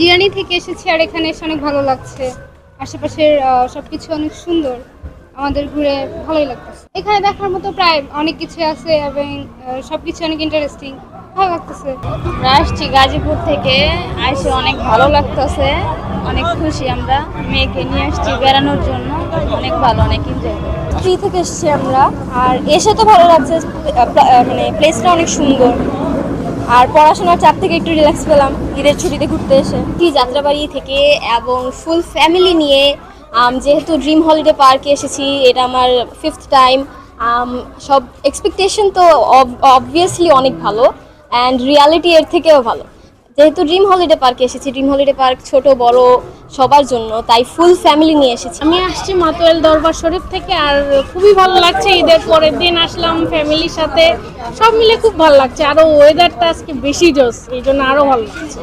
বিরিয়ানি থেকে এসেছি আর এখানে এসে অনেক ভালো লাগছে। আশেপাশের আহ, সবকিছু অনেক সুন্দর। আমাদের ঘুরে ভালোই লাগতেছে। এখানে দেখার মতো প্রায় অনেক কিছু আছে এবং আহ, সবকিছু অনেক ইন্টারেস্টিং ভালো লাগতেছে। আমরা আসছি গাজীপুর থেকে। আইসে অনেক ভালো লাগতেছে। অনেক খুশি আমরা। মেয়েকে নিয়ে আসছি বেড়ানোর জন্য। অনেক ভালো অনেক এনজয় ফ্রি থেকে এসেছি আমরা। আর এসে তো ভালো লাগছে মানে প্লেসটা অনেক সুন্দর। আর পড়াশোনার চাপ থেকে একটু রিল্যাক্স পেলাম, ঈদের ছুটিতে ঘুরতে এসে। কি যাত্রাবাড়ি থেকে এবং ফুল ফ্যামিলি নিয়ে যেহেতু ড্রিম হলিডে পার্কে এসেছি, এটা আমার ফিফথ টাইম সব এক্সপেকটেশন তো অবভিয়াসলি অনেক ভালো অ্যান্ড রিয়ালিটি এর থেকেও ভালো। যেহেতু ড্রিম হলিডে পার্কে এসেছি ড্রিম হলিডে পার্ক ছোট বড় সবার জন্য তাই ফুল ফ্যামিলি নিয়ে এসেছি। আমি আসছি মাতোয়াল দরবার শরীফ থেকে আর খুবই ভালো লাগছে ঈদের পরের দিন আসলাম ফ্যামিলির সাথে। সব মিলে খুব ভালো লাগছে আরও ওয়েদারটা আজকে বেশি জোস এই জন্য আরও ভালো লাগছে।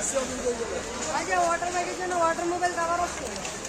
આજે water magazine water mobile cover છે